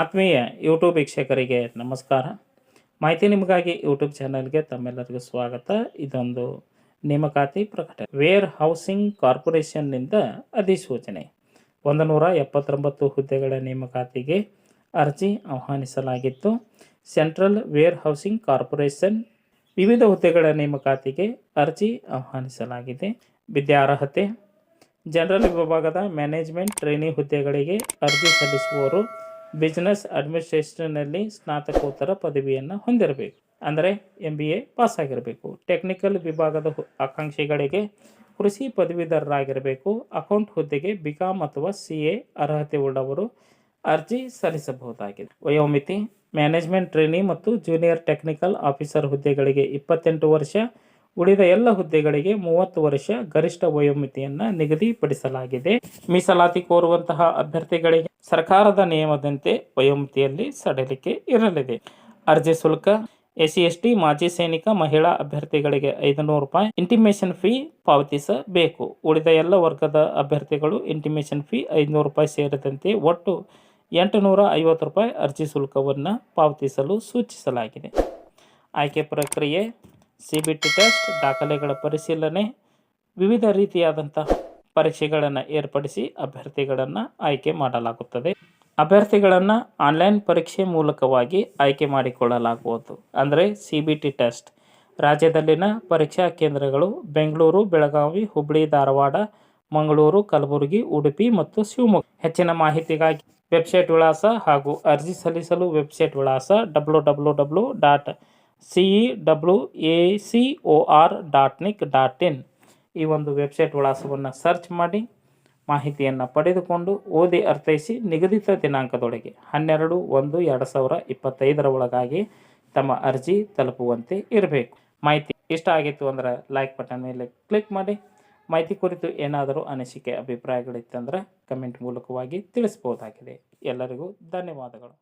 ಆತ್ಮೀಯ ಯೂಟ್ಯೂಬ್ ವೀಕ್ಷಕರಿಗೆ ನಮಸ್ಕಾರ. ಮಾಹಿತಿ ನಿಮಗಾಗಿ ಯೂಟ್ಯೂಬ್ ಚಾನಲ್ಗೆ ತಮ್ಮೆಲ್ಲರಿಗೂ ಸ್ವಾಗತ. ಇದೊಂದು ನೇಮಕಾತಿ ಪ್ರಕಟಣೆ. ವೇರ್ ಹೌಸಿಂಗ್ ಕಾರ್ಪೊರೇಷನ್ನಿಂದ ಅಧಿಸೂಚನೆ. ಒಂದು ನೂರ ಎಪ್ಪತ್ತೊಂಬತ್ತು ಹುದ್ದೆಗಳ ನೇಮಕಾತಿಗೆ ಅರ್ಜಿ ಆಹ್ವಾನಿಸಲಾಗಿತ್ತು. ಸೆಂಟ್ರಲ್ ವೇರ್ ಹೌಸಿಂಗ್ ಕಾರ್ಪೊರೇಷನ್ ವಿವಿಧ ಹುದ್ದೆಗಳ ನೇಮಕಾತಿಗೆ ಅರ್ಜಿ ಆಹ್ವಾನಿಸಲಾಗಿದೆ. ವಿದ್ಯಾರ್ಹತೆ ಜನರಲ್ ವಿಭಾಗದ ಮ್ಯಾನೇಜ್ಮೆಂಟ್ ಟ್ರೈನಿ ಹುದ್ದೆಗಳಿಗೆ ಅರ್ಜಿ ಸಲ್ಲಿಸುವವರು ಬಿಸ್ನೆಸ್ ಅಡ್ಮಿನಿಸ್ಟ್ರೇಷನ್ನಲ್ಲಿ ಸ್ನಾತಕೋತ್ತರ ಪದವಿಯನ್ನು ಹೊಂದಿರಬೇಕು. ಅಂದರೆ ಎಂ ಬಿ ಎ ಪಾಸ್ ಆಗಿರಬೇಕು ಟೆಕ್ನಿಕಲ್ ವಿಭಾಗದ ಆಕಾಂಕ್ಷಿಗಳಿಗೆ ಕೃಷಿ ಪದವೀಧರರಾಗಿರಬೇಕು. ಅಕೌಂಟ್ ಹುದ್ದೆಗೆ ಬಿಕಾಮ್ ಅಥವಾ ಸಿ ಎ ಅರ್ಹತೆ ಉಳ್ಳವರು ಅರ್ಜಿ ಸಲ್ಲಿಸಬಹುದಾಗಿದೆ. ವಯೋಮಿತಿ ಮ್ಯಾನೇಜ್ಮೆಂಟ್ ಟ್ರೈನಿ ಮತ್ತು ಜೂನಿಯರ್ ಟೆಕ್ನಿಕಲ್ ಆಫೀಸರ್ ಹುದ್ದೆಗಳಿಗೆ ಇಪ್ಪತ್ತೆಂಟು ವರ್ಷ ಉಳಿದ ಎಲ್ಲ ಹುದ್ದೆಗಳಿಗೆ ಮೂವತ್ತು ವರ್ಷ ಗರಿಷ್ಠ ವಯೋಮಿತಿಯನ್ನು ನಿಗದಿಪಡಿಸಲಾಗಿದೆ. ಮೀಸಲಾತಿ ಕೋರುವಂತಹ ಅಭ್ಯರ್ಥಿಗಳಿಗೆ ಸರ್ಕಾರದ ನಿಯಮದಂತೆ ವಯೋಮಿತಿಯಲ್ಲಿ ಸಡಿಲಿಕೆ ಇರಲಿದೆ. ಅರ್ಜಿ ಶುಲ್ಕ, ಎಸ್ಸಿ ಎಸ್ ಟಿ ಮಾಜಿ ಸೈನಿಕ, ಮಹಿಳಾ ಅಭ್ಯರ್ಥಿಗಳಿಗೆ ಐದುನೂರು ರೂಪಾಯಿ ಇಂಟಿಮೇಷನ್ ಫೀ ಪಾವತಿಸಬೇಕು. ಉಳಿದ ಎಲ್ಲ ವರ್ಗದ ಅಭ್ಯರ್ಥಿಗಳು ಇಂಟಿಮೇಷನ್ ಫೀ ಐದುನೂರು ರೂಪಾಯಿ ಸೇರಿದಂತೆ ಒಟ್ಟು ಎಂಟುನೂರ ಐವತ್ತು ರೂಪಾಯಿ ಅರ್ಜಿ ಶುಲ್ಕವನ್ನು ಪಾವತಿಸಲು ಸೂಚಿಸಲಾಗಿದೆ. ಆಯ್ಕೆ ಪ್ರಕ್ರಿಯೆ ಸಿ ಬಿ ಟಿ ಟೆಸ್ಟ್, ದಾಖಲೆಗಳ ಪರಿಶೀಲನೆ, ವಿವಿಧ ರೀತಿಯಾದಂತಹ ಪರೀಕ್ಷೆಗಳನ್ನು ಏರ್ಪಡಿಸಿ ಅಭ್ಯರ್ಥಿಗಳನ್ನು ಆಯ್ಕೆ ಮಾಡಲಾಗುತ್ತದೆ. ಅಭ್ಯರ್ಥಿಗಳನ್ನು ಆನ್ಲೈನ್ ಪರೀಕ್ಷೆ ಮೂಲಕವಾಗಿ ಆಯ್ಕೆ ಮಾಡಿಕೊಳ್ಳಲಾಗುವುದು. ಅಂದರೆ ಸಿ ಬಿ ಟಿ ಟೆಸ್ಟ್. ರಾಜ್ಯದಲ್ಲಿನ ಪರೀಕ್ಷಾ ಕೇಂದ್ರಗಳು ಬೆಂಗಳೂರು, ಬೆಳಗಾವಿ ಹುಬ್ಬಳ್ಳಿ ಧಾರವಾಡ, ಮಂಗಳೂರು, ಕಲಬುರಗಿ, ಉಡುಪಿ ಮತ್ತು ಶಿವಮೊಗ್ಗ. ಹೆಚ್ಚಿನ ಮಾಹಿತಿಗಾಗಿ ವೆಬ್ಸೈಟ್ ವಿಳಾಸ ಹಾಗೂ ಅರ್ಜಿ ಸಲ್ಲಿಸಲು ವೆಬ್ಸೈಟ್ ವಿಳಾಸ W W W dot C E W A C O R dot nic dot in ಈ ಒಂದು ವೆಬ್ಸೈಟ್ ವಿಳಾಸವನ್ನು ಸರ್ಚ್ ಮಾಡಿ, ಮಾಹಿತಿಯನ್ನು ಪಡೆದುಕೊಂಡು ಓದಿ ಅರ್ಥೈಸಿ ನಿಗದಿತ ದಿನಾಂಕದೊಳಗೆ ಹನ್ನೆರಡು ಒಂದು ಎರಡು ಸಾವಿರ ಇಪ್ಪತ್ತೈದರ ಒಳಗಾಗಿ ತಮ್ಮ ಅರ್ಜಿ ತಲುಪುವಂತೆ ಇರಬೇಕು. ಮಾಹಿತಿ ಇಷ್ಟ ಆಗಿತ್ತು ಅಂದ್ರೆ ಲೈಕ್ ಬಟನ್ ಮೇಲೆ ಕ್ಲಿಕ್ ಮಾಡಿ. ಮಾಹಿತಿ ಕುರಿತು ಏನಾದರೂ ಅನಿಸಿಕೆ, ಅಭಿಪ್ರಾಯಗಳಿತ್ತಂದ್ರೆ ಕಮೆಂಟ್ ಮೂಲಕವಾಗಿ ತಿಳಿಸ್ಬೋದಾಗಿದೆ ಎಲ್ಲರಿಗೂ ಧನ್ಯವಾದಗಳು.